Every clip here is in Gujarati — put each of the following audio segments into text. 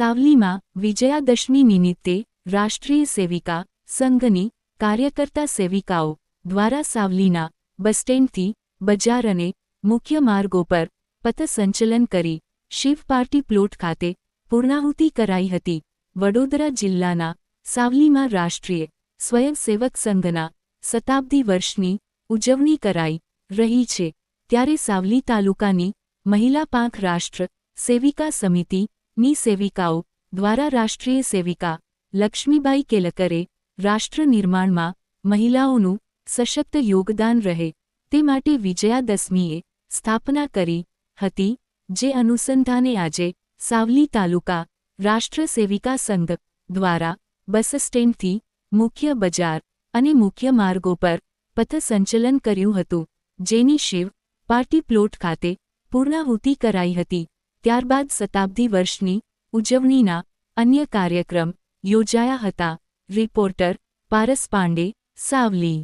સાવલીમાં વિજયાદશમી નિમિત્તે રાષ્ટ્રીય સેવિકા સંઘની કાર્યકર્તા સેવિકાઓ દ્વારા સાવલીના બસ સ્ટેન્ડથી બજાર અને મુખ્ય માર્ગો પર પથસંચલન કરી શિવ પાર્ટી પ્લોટ ખાતે પૂર્ણાહુતિ કરાઈ હતી. વડોદરા જિલ્લાના સાવલીમાં રાષ્ટ્રીય સ્વયંસેવક સંઘના શતાબ્દી વર્ષની ઉજવણી કરાઈ રહી છે. ત્યારે સાવલી તાલુકાની મહિલા પાંખ રાષ્ટ્ર સેવિકા સમિતિની સેવિકાઓ દ્વારા રાષ્ટ્રીય સેવિકા લક્ષ્મીબાઈ કેલકરે રાષ્ટ્ર નિર્માણમાં મહિલાઓનું સશક્ત યોગદાન રહે તે માટે વિજયાદશમીએ સ્થાપના કરી હતી, જે અનુસંધાને આજે સાવલી તાલુકા રાષ્ટ્ર સેવિકા સંઘ દ્વારા બસ સ્ટેન્ડથી મુખ્ય બજાર અને મુખ્ય માર્ગો પર પથસંચલન કર્યું હતું, જેની શિવ પાર્ટી પ્લોટ ખાતે પૂર્ણાહુતિ કરાઈ હતી. ત્યારબાદ શતાબ્દી વર્ષની ઉજવણીના અન્ય કાર્યક્રમ યોજાયા હતા. રિપોર્ટર પારસ પાંડે, સાવલી.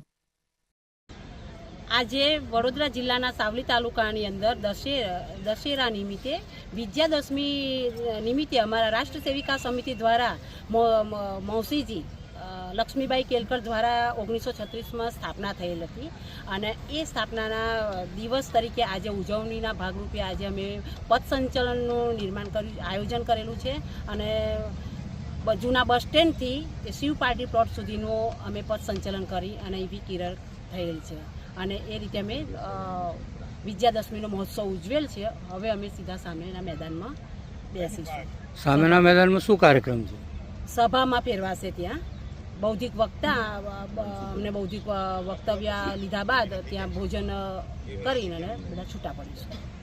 આજે વડોદરા જિલ્લાના સાવલી તાલુકાની અંદર દશેરા દશેરા નિમિત્તે વિજયાદશમી નિમિત્તે અમારા રાષ્ટ્ર સેવિકા સમિતિ દ્વારા મૌસીજી લક્ષ્મીબાઈ કેલકર દ્વારા ઓગણીસો છત્રીસમાં સ્થાપના થયેલ હતી અને એ સ્થાપનાના દિવસ તરીકે આજે ઉજવણીના ભાગરૂપે આજે અમે પથસંચલનનું નિર્માણ કર્યું આયોજન કરેલું છે અને જૂના બસ સ્ટેન્ડથી શિવ પાર્ટી પ્લોટ સુધીનું અમે પથસંચલન કરી અને એવી કિરણ થયેલ છે અને એ રીતે અમે વિજયાદશમીનો મહોત્સવ ઉજવેલ છે. હવે અમે સીધા સામેના મેદાનમાં બેસીશું. સામેના મેદાનમાં શું કાર્યક્રમ છે? સભામાં ફેરવાશે ત્યાં. બૌદ્ધિક વક્તા અમને બૌદ્ધિક વક્તવ્ય લીધા બાદ ત્યાં ભોજન કરીને બધા છૂટા પડીશું